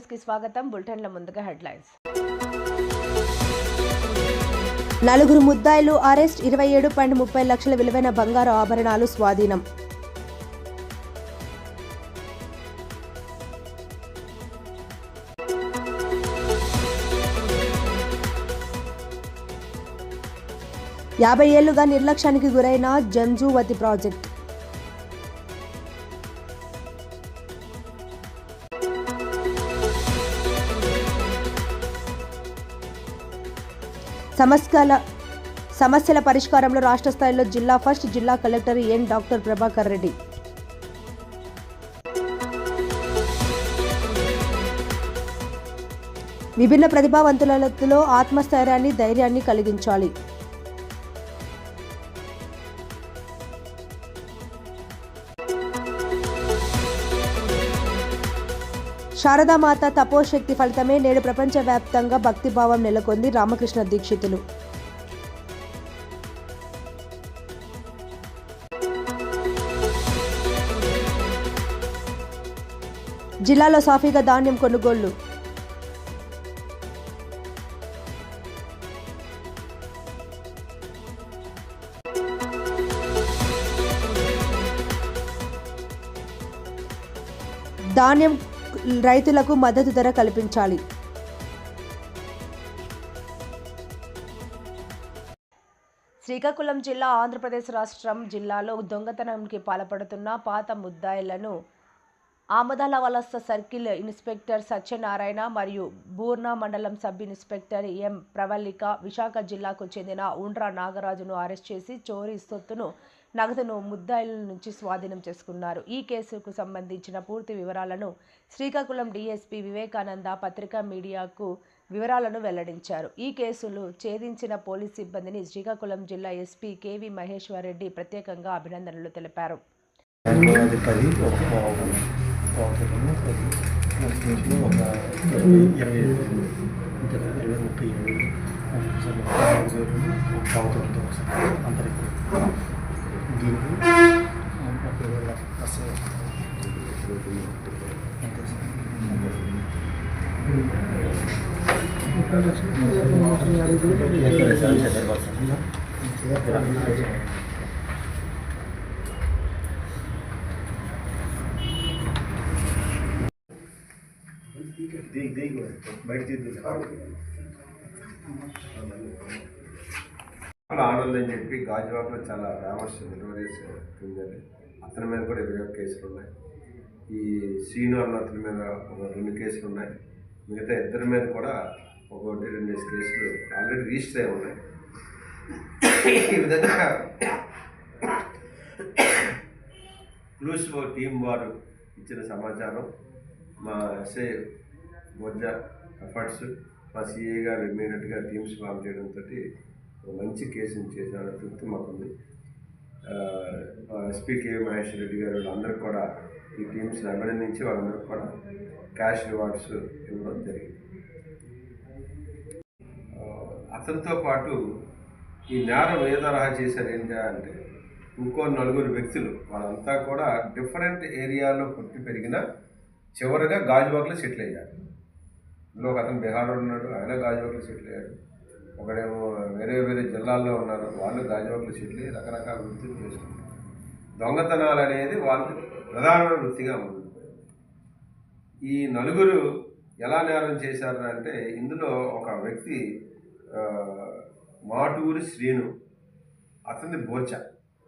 న్యూస్కి స్వాగతం. బులెటిన్ల ముందుగా హెడ్లైన్స్. నలుగురు ముద్దాయిలు అరెస్ట్ ఇరవై ఏడు పాయింట్ ముప్పై లక్షల విలువైన బంగారు ఆభరణాలు స్వాధీనం. యాభై ఏళ్ళుగా నిర్లక్ష్యానికి గురైన జంజువతి ప్రాజెక్ట్. సమస్యల సమస్యల పరిష్కారంలో రాష్ట్ర స్థాయిలో జిల్లా ఫస్ట్ జిల్లా collector N doctor Prabhakar Reddy. విభిన్న ప్రతిభావంతులలో ఆత్మస్థైర్యాన్ని ధైర్యాన్ని కలిగించాలి. శారదామాత తపోశక్తి ఫలితమే నేడు ప్రపంచవ్యాప్తంగా భక్తిభావం నెలకొంది రామకృష్ణ దీక్షితులు. జిల్లాలో సాఫీగా ధాన్యం కొనుగోళ్ళు. ధాన్యం రైతులకు మద్దతు ధర కల్పించాలి. శ్రీకాకుళం జిల్లా ఆంధ్రప్రదేశ్ రాష్ట్రం జిల్లాలో దొంగతనానికి పాల్పడుతున్న పాత ముద్దాయిలను ఆమదాలవలస సర్కిల్ ఇన్స్పెక్టర్ సత్యనారాయణ మరియు బూర్నా మండలం sub inspector M Pravallika Visakha జిల్లాకు చెందిన ఉండ్రా నాగరాజును అరెస్ట్ చేసి చోరీ సొత్తును నగదును ముద్దాయిల నుంచి స్వాధీనం చేసుకున్నారు. ఈ కేసుకు సంబంధించిన పూర్తి వివరాలను శ్రీకాకుళం డీఎస్పీ వివేకానంద పత్రికా మీడియాకు వివరాలను వెల్లడించారు. ఈ కేసులు ఛేదించిన పోలీస్ సిబ్బందిని శ్రీకాకుళం జిల్లా ఎస్పీ కేవి మహేశ్వర్ రెడ్డి ప్రత్యేకంగా అభినందనలు తెలిపారు. అది పది ఒక పావు పావు కిలో పది ఒక కేజీలో ఒక ఇరవై ఇరవై ఐదు ఇంకా ఇరవై ముప్పై ఏడు ఒకసారి ఒక నాలుగు వేలు ఒక పావు కిలో ఒకసారి అందరికి దీనికి ముప్పై వేల వస్తాయి అంతే సార్ చాలా ఆనందం అని చెప్పి గాజువాకలో చాలా ఫేమస్ డెలివరీస్ ఉందండి అతని మీద కూడా ఇరవై ఒక్క కేసులు ఉన్నాయి. ఈ శ్రీను అన్న అతని మీద ఒక రెండు కేసులు ఉన్నాయి. మిగతా ఇద్దరి మీద కూడా ఒకటి రెండు కేసులు ఆల్రెడీ రిజిస్టర్ అయి ఉన్నాయి. ఈ విధంగా క్లూస్ టీం వారు ఇచ్చిన సమాచారం మా ఎస్ఐ బొజ్జా ఎఫర్ట్స్ మా సిఏ గారు ఇమ్మీడియట్గా టీమ్స్ ఫామ్ చేయడంతో మంచి కేసుని చేశాడు తృప్తి మాకుంది. ఎస్పీ కే మహేష్ రెడ్డి గారు వాళ్ళందరికీ కూడా ఈ టీమ్స్ని అభినందించి వాళ్ళందరికీ కూడా క్యాష్ రివార్డ్స్ ఇవ్వడం జరిగింది. అతనితో పాటు ఈ నేరం ఏ తరహా చేశారు ఏంటి అంటే ఇంకో నలుగురు వ్యక్తులు వాళ్ళంతా కూడా డిఫరెంట్ ఏరియాలో పుట్టి పెరిగిన చివరిగా గాజువాకలో సెటిల్ అయ్యారు. ఇందులో ఒక అతను బీహార్లో ఉన్నాడు ఆయన గాజువాకలు సెటిల్ అయ్యాడు ఒకడేమో వేరే వేరే జిల్లాల్లో ఉన్నారు వాళ్ళు గాజువాకలు సెటిల్ అయ్యి రకరకాల వృత్తులు చేసుకుంటారు దొంగతనాలు అనేది వాళ్ళకి ప్రధానమైన వృత్తిగా ఉంది. ఈ నలుగురు ఎలా నేరం చేశారు అంటే ఇందులో ఒక వ్యక్తి మాటూరి శ్రీను అతని బోర్చ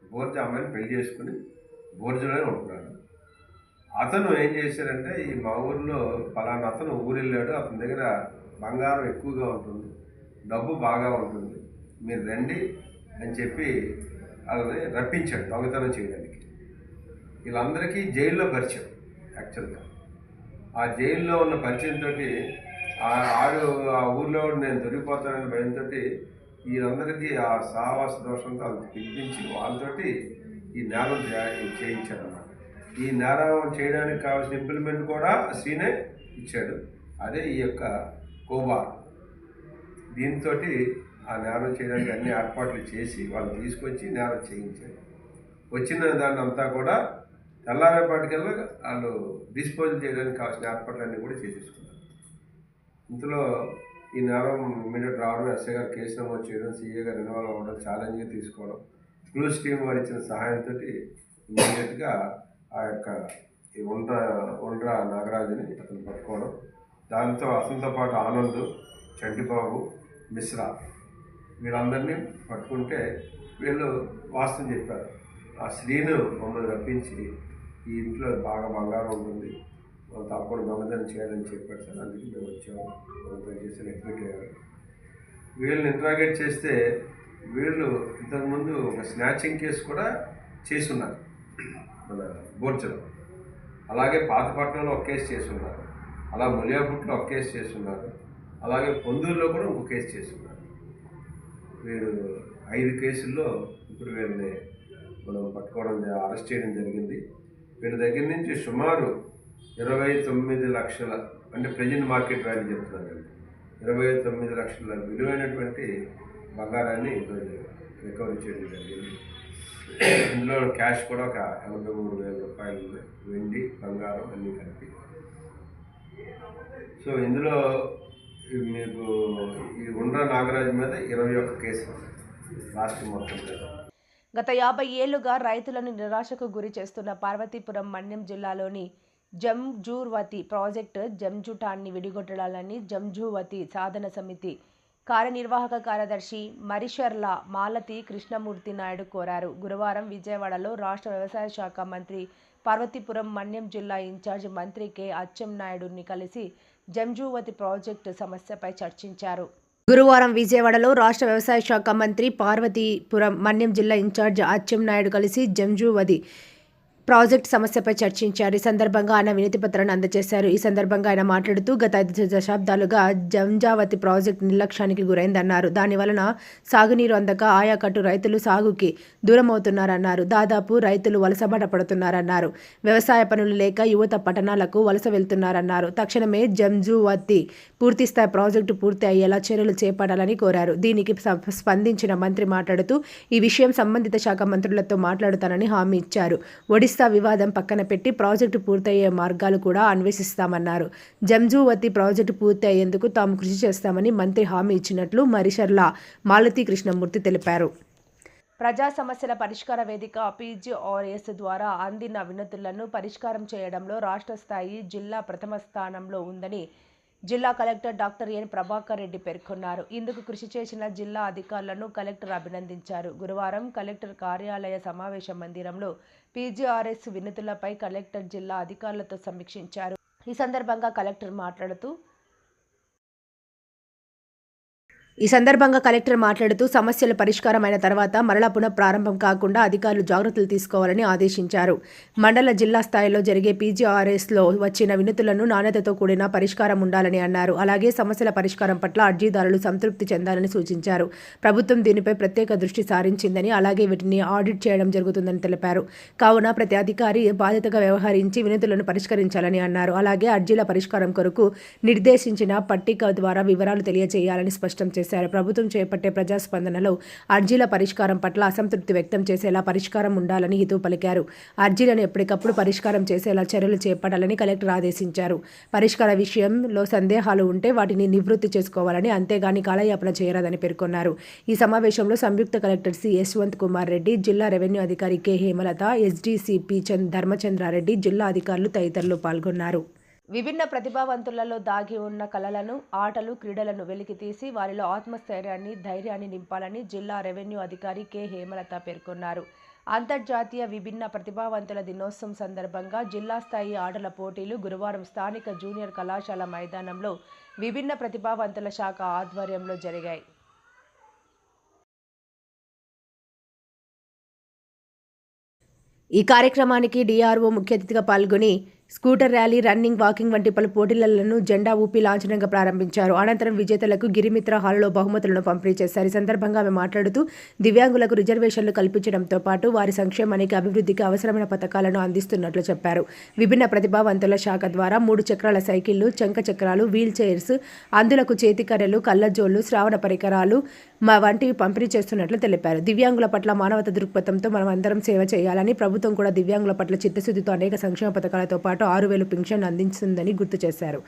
బోర్చ అమ్మాయిని పెళ్ళి చేసుకుని బోర్జలోనే ఉంటున్నాడు. అతను ఏం చేశారంటే ఈ మా ఊర్లో పలానా అతను ఊరు వెళ్ళాడు అతని దగ్గర బంగారం ఎక్కువగా ఉంటుంది డబ్బు బాగా ఉంటుంది మీరు రండి అని చెప్పి వాళ్ళని రప్పించాడు దొంగతనం చేయడానికి. వీళ్ళందరికీ జైల్లో పరిచయం యాక్చువల్గా. ఆ జైల్లో ఉన్న పరిచయంతో ఆడు ఆ ఊర్లో నేను దొరికిపోతానని భయంతో వీళ్ళందరికీ ఆ సావాస దోషంతో అది పిలిపించి వాళ్ళతోటి ఈ నేరం చే- చేయించాడు ఈ నేరం చేయడానికి కావాల్సిన ఇంప్లిమెంట్ కూడా శ్రీనే ఇచ్చాడు. అదే ఈ యొక్క కోబా దీంతో ఆ నేరం చేయడానికి అన్ని ఏర్పాట్లు చేసి వాళ్ళు తీసుకొచ్చి నేరం చేయించాడు వచ్చిన దాన్ని అంతా కూడా తెల్లారేపాటికల్లా వాళ్ళు డిస్పోజల్ చేయడానికి కావాల్సిన ఏర్పాట్లన్నీ కూడా చేసేసుకున్నారు. ఇందులో ఈ నేరం ఇమీడియట్ రావడం ఎస్ఐ గారు కేసు నమోదు చేయడం సీఏ గారు ఇన్వాల్వ్ అవ్వడం ఛాలెంజ్గా తీసుకోవడం క్లూస్ టీం వారు ఇచ్చిన సహాయంతో ఇమీడియట్గా ఆ యొక్క ఈ ఒండ్ర ఒండ్ర నాగరాజుని అతను పట్టుకోవడం. దాంతో అతనితో పాటు ఆనంద్ చంటిబాబు మిశ్రా వీళ్ళందరినీ పట్టుకుంటే వీళ్ళు వాస్తవం చెప్పారు. ఆ శ్రీను మమ్మల్ని రప్పించి ఈ ఇంట్లో బాగా బంగారం ఉంటుంది. మనం తప్పకుండా దొంగతనం చేయాలని చెప్పారు సార్. అందుకే మేము వచ్చాము. దొంగతనం చేసి అడ్మిట్ అయ్యారు. వీళ్ళని ఇంట్రాగేట్ చేస్తే వీళ్ళు ఇంతకుముందు ఒక స్నాచింగ్ కేసు కూడా చేసున్నారు మన బోర్చలో అలాగే పాతపట్నంలో ఒక కేసు చేస్తున్నారు. అలా ములియాపుట్లో ఒక కేసు చేస్తున్నారు. అలాగే పొందూరులో కూడా ఒక కేసు చేస్తున్నారు. వీరు ఐదు కేసుల్లో ఇప్పుడు వీరిని మనం పట్టుకోవడం అరెస్ట్ చేయడం జరిగింది. వీళ్ళ దగ్గర నుంచి సుమారు ఇరవై తొమ్మిది లక్షల అంటే ప్రజెంట్ మార్కెట్ వాల్యూ చెప్తున్నానండి ఇరవై తొమ్మిది లక్షల విలువైనటువంటి బంగారాన్ని ఈరోజు రికవరీ చేయడం జరిగింది. ఇందులో క్యాష్ కూడా ఒక ఎనభై మూడు వేల రూపాయలు ఉన్నాయి వెండి బంగారం అన్నీ కలిపి. సో ఇందులో మీకు ఈ ఉండ్ర నాగరాజు మీద ఇరవై ఒక్క కేసులు. రాష్ట్రం మొత్తం మీద. గత యాభై ఏళ్ళుగా రైతులను నిరాశకు గురి చేస్తున్న పార్వతీపురం మన్యం జిల్లాలోని జంజూర్వతి ప్రాజెక్టు జంజుటాన్ని విడిగొట్టడాలని జంజూవతి సాధన సమితి కార్యనిర్వాహక కార్యదర్శి మరిషర్ల మాలతి కృష్ణమూర్తి నాయుడు కోరారు. గురువారం విజయవాడలో రాష్ట్ర వ్యవసాయ శాఖ మంత్రి పార్వతీపురం మన్యం జిల్లా ఇన్ఛార్జ్ మంత్రి కె. అచ్చెన్నాయుడుని కలిసి జంజూవతి ప్రాజెక్టు సమస్యపై చర్చించారు. గురువారం విజయవాడలో రాష్ట్ర వ్యవసాయ శాఖ మంత్రి పార్వతీపురం మన్యం జిల్లా ఇన్ఛార్జ్ అచ్చెన్నాయుడు కలిసి జంజువది ప్రాజెక్ట్ సమస్యపై చర్చించారు. ఈ సందర్భంగా ఆయన వినతి పత్రాన్ని అందజేశారు. ఈ సందర్భంగా ఆయన మాట్లాడుతూ గత ఐదు దశాబ్దాలుగా జంజావతి ప్రాజెక్ట్ నిర్లక్ష్యానికి గురైందన్నారు. దాని వలన సాగునీరు అందక ఆయాకట్టు రైతులు సాగుకి దూరమవుతున్నారన్నారు. దాదాపు రైతులు వలసబాట పడుతున్నారన్నారు. వ్యవసాయ పనులు లేక యువత పట్టణాలకు వలస వెళ్తున్నారన్నారు. తక్షణమే జంజువతి పూర్తిస్థాయి ప్రాజెక్టు పూర్తి అయ్యేలా చర్యలు చేపట్టాలని కోరారు. దీనికి స్పందించిన మంత్రి మాట్లాడుతూ ఈ విషయం సంబంధిత శాఖ మంత్రులతో మాట్లాడుతానని హామీ ఇచ్చారు. ఒడిశా వివాదం పక్కన పెట్టి ప్రాజెక్టు పూర్తయ్యే మార్గాలు కూడా అన్వేషిస్తామన్నారు. జంజువతి ప్రాజెక్టు పూర్తి అయ్యేందుకు తాము కృషి చేస్తామని మంత్రి హామీ ఇచ్చినట్లు మరిషర్ల మాలతి కృష్ణమూర్తి తెలిపారు. ప్రజా సమస్యల పరిష్కార వేదిక పీజీఆర్ఎస్ ద్వారా అందిన వినతులను పరిష్కారం చేయడంలో రాష్ట్ర స్థాయి జిల్లా ప్రథమ స్థానంలో ఉందని జిల్లా collector doctor N Prabhakar Reddy పేర్కొన్నారు. ఇందుకు కృషి చేసిన జిల్లా అధికారులను కలెక్టర్ అభినందించారు. గురువారం కలెక్టర్ కార్యాలయ సమావేశ మందిరంలో పీజీఆర్ఎస్ వినతులపై కలెక్టర్ జిల్లా అధికారులతో సమీక్షించారు. ఈ సందర్భంగా కలెక్టర్ మాట్లాడుతూ ఈ సందర్భంగా కలెక్టర్ మాట్లాడుతూ సమస్యలు పరిష్కారమైన తర్వాత మరలా పునః ప్రారంభం కాకుండా అధికారులు జాగ్రత్తలు తీసుకోవాలని ఆదేశించారు. మండల జిల్లా స్థాయిలో జరిగే పీజీఆర్ఎస్లో వచ్చిన వినతులను నాణ్యతతో కూడిన పరిష్కారం ఉండాలని అన్నారు. అలాగే సమస్యల పరిష్కారం పట్ల అర్జీదారులు సంతృప్తి చెందాలని సూచించారు. ప్రభుత్వం దీనిపై ప్రత్యేక దృష్టి సారించిందని అలాగే వీటిని ఆడిట్ చేయడం జరుగుతుందని తెలిపారు. కావున ప్రతి అధికారి బాధ్యతగా వ్యవహరించి వినతులను పరిష్కరించాలని అన్నారు. అలాగే అర్జీల పరిష్కారం కొరకు నిర్దేశించిన పట్టిక ద్వారా వివరాలు తెలియజేయాలని స్పష్టం చేశారు. ప్రభుత్వం చేపట్టే ప్రజాస్పందనలో అర్జీల పరిష్కారం పట్ల అసంతృప్తి వ్యక్తం చేసేలా పరిష్కారం ఉండాలని హితవు పలికారు. అర్జీలను ఎప్పటికప్పుడు పరిష్కారం చేసేలా చర్యలు చేపట్టాలని కలెక్టర్ ఆదేశించారు. పరిష్కార విషయంలో సందేహాలు ఉంటే వాటిని నివృత్తి చేసుకోవాలని అంతేగాని కాలయాపన చేయరాదని పేర్కొన్నారు. ఈ సమావేశంలో సంయుక్త కలెక్టర్ సి. యశ్వంత్ కుమార్ రెడ్డి జిల్లా రెవెన్యూ అధికారి కె. హేమలత ఎస్డీసీపీ చంద్ ధర్మచంద్రారెడ్డి జిల్లా అధికారులు తదితరులు పాల్గొన్నారు. విభిన్న ప్రతిభావంతులలో దాగి ఉన్న కళలను ఆటలు క్రీడలను వెలికితీసి వారిలో ఆత్మస్థైర్యాన్ని ధైర్యాన్ని నింపాలని జిల్లా రెవెన్యూ అధికారి కె. హేమలత పేర్కొన్నారు. అంతర్జాతీయ విభిన్న ప్రతిభావంతుల దినోత్సవం సందర్భంగా జిల్లా స్థాయి ఆటల పోటీలు గురువారం స్థానిక జూనియర్ కళాశాల మైదానంలో విభిన్న ప్రతిభావంతుల శాఖ ఆధ్వర్యంలో జరిగాయి. ఈ కార్యక్రమానికి డిఆర్ఓ ముఖ్య అతిథిగా పాల్గొని స్కూటర్ ర్యాలీ రన్నింగ్ వాకింగ్ వంటి పలు పోటీలను జెండా ఊపి లాంఛనంగా ప్రారంభించారు. అనంతరం విజేతలకు గిరిమిత్ర హాల్లో బహుమతులను పంపిణీ చేశారు. ఈ సందర్భంగా ఆమె మాట్లాడుతూ దివ్యాంగులకు రిజర్వేషన్లు కల్పించడంతో పాటు వారి సంక్షేమానికి అభివృద్ధికి అవసరమైన పథకాలను అందిస్తున్నట్లు చెప్పారు. విభిన్న ప్రతిభావంతుల శాఖ ద్వారా మూడు చక్రాల సైకిళ్ళు చంక చక్రాలు వీల్ చైర్స్ అందులకు చేతికర్రలు కళ్ళజోళ్ళు శ్రావణ పరికరాలు మా వంటివి పంపిణీ చేస్తున్నట్లు తెలిపారు. దివ్యాంగుల పట్ల మానవత దృక్పథంతో మనం అందరం సేవ చేయాలని ప్రభుత్వం కూడా దివ్యాంగుల పట్ల చిత్తశుద్ధితో అనేక సంక్షేమ పథకాలతో పాటు ఆరు వేలు పింఛన్ అందించిందని గుర్తు చేశారు.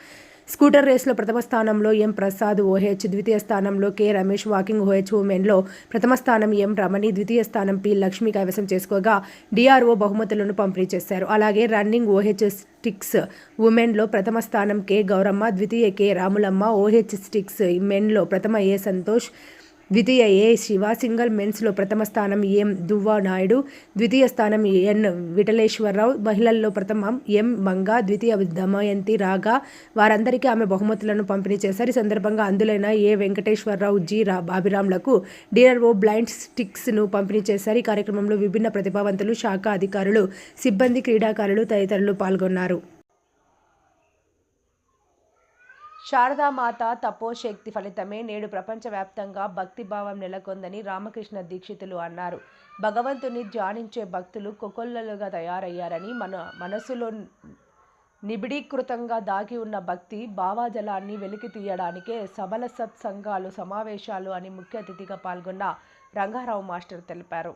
స్కూటర్ రేస్లో ప్రథమ స్థానంలో ఎం ప్రసాద్ ఓహెచ్ ద్వితీయ స్థానంలో కె రమేష్ వాకింగ్ ఓహెచ్ ఉమెన్లో ప్రథమ స్థానం ఎం రమణి ద్వితీయ స్థానం పి లక్ష్మి కైవసం చేసుకోగా డిఆర్ఓ బహుమతులను పంపిణీ చేశారు. అలాగే రన్నింగ్ ఓహెచ్ స్టిక్స్ ఉమెన్లో ప్రథమ స్థానం కె గౌరమ్మ ద్వితీయ కె రాములమ్మ ఓహెచ్ స్టిక్స్ మెన్లో ప్రథమ ఏ సంతోష్ ద్వితీయ ఏ శివ సింగిల్ మెన్స్లో ప్రథమ స్థానం ఎం దువ్వా నాయుడు ద్వితీయ స్థానం ఎన్ విఠలేశ్వరరావు మహిళల్లో ప్రథమం ఎం మంగ ద్వితీయ దమయంతి రాగా. వారందరికీ ఆమె బహుమతులను పంపిణీ చేశారు. ఈ సందర్భంగా అందులైన ఏ వెంకటేశ్వరరావు జి రా అభిరామ్లకు డిఆర్ఓ బ్లైండ్ స్టిక్స్ను పంపిణీ చేశారు. ఈ కార్యక్రమంలో విభిన్న ప్రతిభావంతులు శాఖ అధికారులు సిబ్బంది క్రీడాకారులు తదితరులు పాల్గొన్నారు. శారదామాత తపోశక్తి ఫలితమే నేడు ప్రపంచవ్యాప్తంగా భక్తిభావం నెలకొందని రామకృష్ణ దీక్షితులు అన్నారు. భగవంతుని ధ్యానించే భక్తులు కొకొల్లలుగా తయారయ్యారని మన మనసులో నిబిడీకృతంగా దాగి ఉన్న భక్తి భావాజలాన్ని వెలికి తీయడానికే సబల సత్సంగాలు సమావేశాలు అని ముఖ్య అతిథిగా పాల్గొన్న రంగారావు మాస్టర్ తెలిపారు.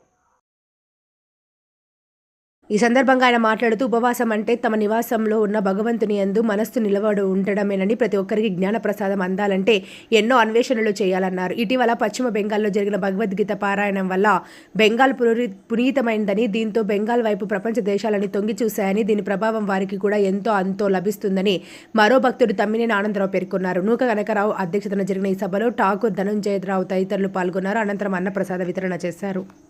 ఈ సందర్భంగా ఆయన మాట్లాడుతూ ఉపవాసం అంటే తమ నివాసంలో ఉన్న భగవంతుని యందు మనస్సు నిలబడి ఉండడమేనని ప్రతి ఒక్కరికి జ్ఞాన ప్రసాదం అందాలంటే ఎన్నో అన్వేషణలు చేయాలన్నారు. ఇటీవల పశ్చిమ బెంగాల్లో జరిగిన భగవద్గీత పారాయణం వల్ల బెంగాల్ పునరి పునీతమైందని దీంతో బెంగాల్ వైపు ప్రపంచ దేశాలని తొంగి చూశాయని దీని ప్రభావం వారికి కూడా ఎంతో అంతో లభిస్తుందని మరో భక్తుడు తమ్మినేని ఆనందరావు పేర్కొన్నారు. నూక కనకరావు అధ్యక్షతన జరిగిన ఈ సభలో ఠాకూర్ ధనంజయరావు తదితరులు పాల్గొన్నారు. అనంతరం అన్నప్రసాద వితరణ చేశారు.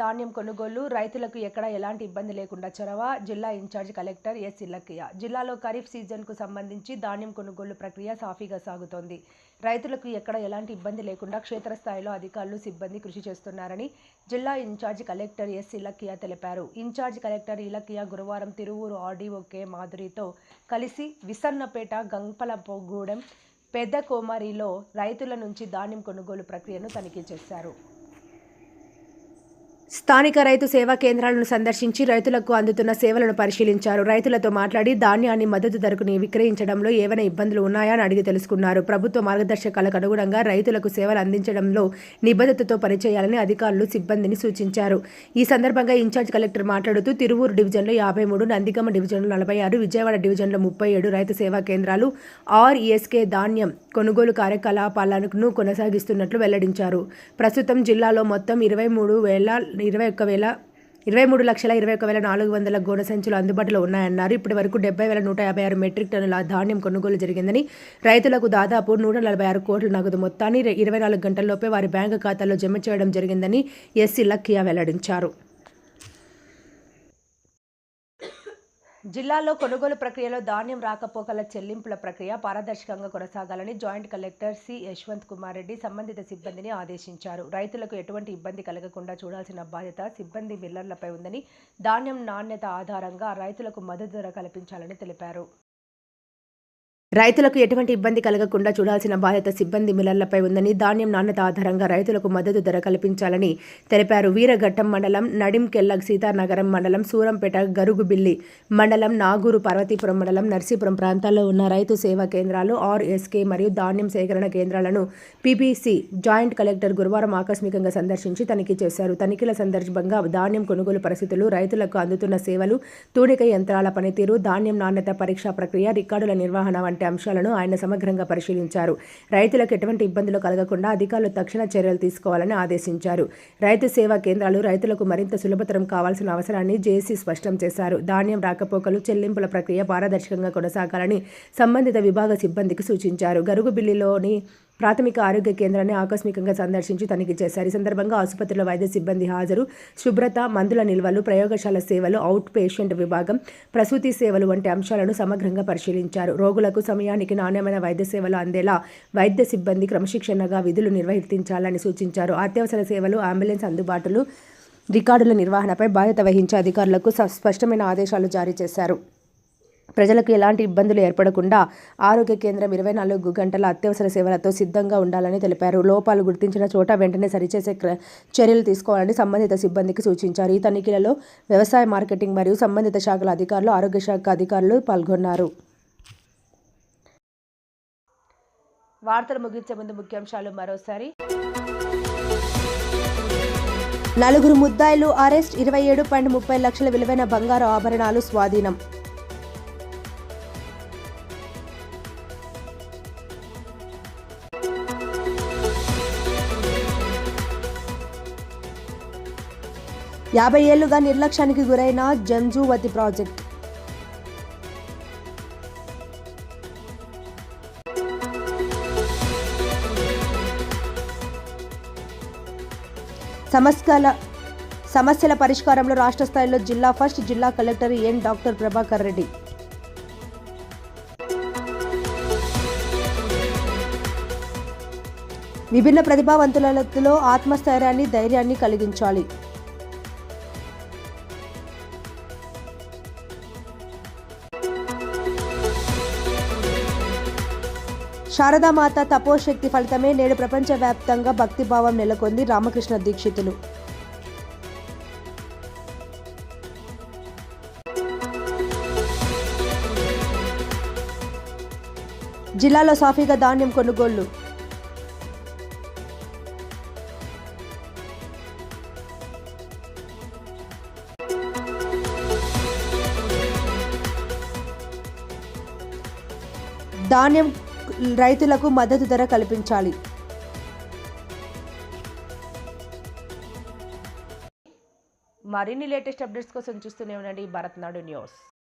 ధాన్యం కొనుగోలు రైతులకు ఎక్కడ ఎలాంటి ఇబ్బంది లేకుండా చొరవ జిల్లా ఇన్ఛార్జ్ కలెక్టర్ ఎస్ ఇల్లక్కయ్య. జిల్లాలో ఖరీఫ్ సీజన్కు సంబంధించి ధాన్యం కొనుగోలు ప్రక్రియ సాఫీగా సాగుతోంది. రైతులకు ఎక్కడ ఎలాంటి ఇబ్బంది లేకుండా క్షేత్రస్థాయిలో అధికారులు సిబ్బంది కృషి చేస్తున్నారని జిల్లా ఇన్ఛార్జ్ కలెక్టర్ ఎస్ ఇల్లక్కయ్య తెలిపారు. ఇన్ఛార్జ్ కలెక్టర్ ఇలకియ గురువారం తిరువూరు ఆర్డీఓ కె మాధురితో కలిసి విసన్నపేట గంపలపోగూడెం పెద్ద కోమరిలో రైతుల నుంచి ధాన్యం కొనుగోలు ప్రక్రియను తనిఖీ చేశారు. స్థానిక రైతు సేవా కేంద్రాలను సందర్శించి రైతులకు అందుతున్న సేవలను పరిశీలించారు. రైతులతో మాట్లాడి ధాన్యాన్ని మద్దతు ధరకు విక్రయించడంలో ఏవైనా ఇబ్బందులు ఉన్నాయా అని అడిగి తెలుసుకున్నారు. ప్రభుత్వ మార్గదర్శకాలకు అనుగుణంగా రైతులకు సేవలు అందించడంలో నిబద్ధతతో పనిచేయాలని అధికారులు సిబ్బందిని సూచించారు. ఈ సందర్భంగా ఇన్ఛార్జ్ కలెక్టర్ మాట్లాడుతూ తిరువూరు డివిజన్లో యాభై మూడు నందిగమ డివిజన్లో నలభై ఆరు విజయవాడ డివిజన్లో ముప్పై ఏడు రైతు సేవా కేంద్రాలు ఆర్ఈఎస్కే ధాన్యం కొనుగోలు కార్యకలాపాలను కొనసాగిస్తున్నట్లు వెల్లడించారు. ప్రస్తుతం జిల్లాలో మొత్తం ఇరవై మూడు వేల ఇరవై ఒక్క వేల ఇరవై మూడు లక్షల ఇరవై ఒక వేల నాలుగు వందల గోన సంచులు అందుబాటులో ఉన్నాయన్నారు. ఇప్పటి వరకు డెబ్బై వేల నూట యాభై ఆరు మెట్రిక్ టన్నుల ధాన్యం కొనుగోలు జరిగిందని రైతులకు దాదాపు నూట నలభై ఆరు కోట్ల నగదు మొత్తాన్ని ఇరవై నాలుగు గంటల్లోపే వారి బ్యాంకు ఖాతాల్లో జమ చేయడం జరిగిందని ఎస్సీ లక్కియా వెల్లడించారు. జిల్లాలో కొనుగోలు ప్రక్రియలో ధాన్యం రాకపోకల చెల్లింపుల ప్రక్రియ పారదర్శకంగా కొనసాగాలని joint collector C Yashwant Kumar Reddy సంబంధిత సిబ్బందిని ఆదేశించారు. రైతులకు ఎటువంటి ఇబ్బంది కలగకుండా చూడాల్సిన బాధ్యత సిబ్బంది మిల్లర్లపై ఉందని ధాన్యం నాణ్యత ఆధారంగా రైతులకు మద్దతు ధర కల్పించాలని తెలిపారు. రైతులకు ఎటువంటి ఇబ్బంది కలగకుండా చూడాల్సిన బాధ్యత సిబ్బంది మిల్లర్లపై ఉందని ధాన్యం నాణ్యత ఆధారంగా రైతులకు మద్దతు ధర కల్పించాలని తెలిపారు. వీరఘట్టం మండలం నడింకెల్ల సీతానగరం మండలం సూరంపేట గరుగుబిల్లి మండలం నాగూరు పార్వతీపురం మండలం నర్సీపురం ప్రాంతాల్లో ఉన్న రైతు సేవా కేంద్రాలు ఆర్ఎస్కే మరియు ధాన్యం సేకరణ కేంద్రాలను పీపీసీ జాయింట్ కలెక్టర్ గురువారం ఆకస్మికంగా సందర్శించి తనిఖీ చేశారు. తనిఖీల సందర్భంగా ధాన్యం కొనుగోలు పరిస్థితులు రైతులకు అందుతున్న సేవలు తూనిక యంత్రాల పనితీరు ధాన్యం నాణ్యత పరీక్షా ప్రక్రియ రికార్డుల నిర్వహణ వంటి అంశాలను ఆయన సమగ్రంగా పరిశీలించారు. రైతులకు ఎటువంటి ఇబ్బందులు కలగకుండా అధికారులు తక్షణ చర్యలు తీసుకోవాలని ఆదేశించారు. రైతు సేవా కేంద్రాలు రైతులకు మరింత సులభతరం కావాల్సిన అవసరాన్ని జేసీ స్పష్టం చేశారు. ధాన్యం రాకపోకలు చెల్లింపుల ప్రక్రియ పారదర్శకంగా కొనసాగాలని సంబంధిత విభాగ సిబ్బందికి సూచించారు. గరుగు బిల్లులోని ప్రాథమిక ఆరోగ్య కేంద్రాన్ని ఆకస్మికంగా సందర్శించి తనిఖీ చేశారు. ఈ సందర్భంగా ఆసుపత్రిలో వైద్య సిబ్బంది హాజరు. శుభ్రత మందుల నిల్వలు ప్రయోగశాల సేవలు అవుట్ పేషెంట్ విభాగం ప్రసూతి సేవలు వంటి అంశాలను సమగ్రంగా పరిశీలించారు. రోగులకు సమయానికి నాణ్యమైన వైద్య సేవలు అందేలా వైద్య సిబ్బంది క్రమశిక్షణగా విధులు నిర్వహించాలని సూచించారు. అత్యవసర సేవలు అంబులెన్స్ అందుబాటులో రికార్డుల నిర్వహణపై బాధ్యత వహించే అధికారులకు స్పష్టమైన ఆదేశాలు జారీ చేశారు. ప్రజలకు ఎలాంటి ఇబ్బందులు ఏర్పడకుండా ఆరోగ్య కేంద్రం ఇరవై నాలుగు గంటల అత్యవసర సేవలతో సిద్ధంగా ఉండాలని తెలిపారు. లోపాలు గుర్తించిన చోట వెంటనే సరిచేసే క్ర- చర్యలు తీసుకోవాలని సంబంధిత సిబ్బందికి సూచించారు. ఈ తనిఖీలలో వ్యవసాయ మార్కెటింగ్ మరియు సంబంధిత శాఖల అధికారులు ఆరోగ్య శాఖ అధికారులు పాల్గొన్నారు. వార్తలు ముగించే ముందు ముఖ్యాంశాలు మరోసారి. నలుగురు ముద్దాయిలు అరెస్ట్ ఇరవై ఏడు పాయింట్ ముప్పై లక్షల విలువైన బంగారు ఆభరణాలు స్వాధీనం. యాభై ఏళ్ళుగా నిర్లక్ష్యానికి గురైన జంజువతి ప్రాజెక్ట్. సమస్యల సమస్యల పరిష్కారంలో రాష్ట్ర స్థాయిలో జిల్లా ఫస్ట్ జిల్లా collector N doctor Prabhakar Reddy. విభిన్న ప్రతిభావంతులలో ఆత్మస్థైర్యాన్ని ధైర్యాన్ని కలిగించాలి. శారదామాత తపోశక్తి ఫలితమే నేడు ప్రపంచవ్యాప్తంగా భక్తిభావం నెలకొంది రామకృష్ణ దీక్షితులు. జిల్లాలో సాఫీగా ధాన్యం కొనుగోళ్ళు. ధాన్యం రైతులకు మద్దతు ధర కల్పించాలి. మరిన్ని లేటెస్ట్ అప్డేట్స్ కోసం చూస్తూనే ఉండండి. భరత్నాడు న్యూస్.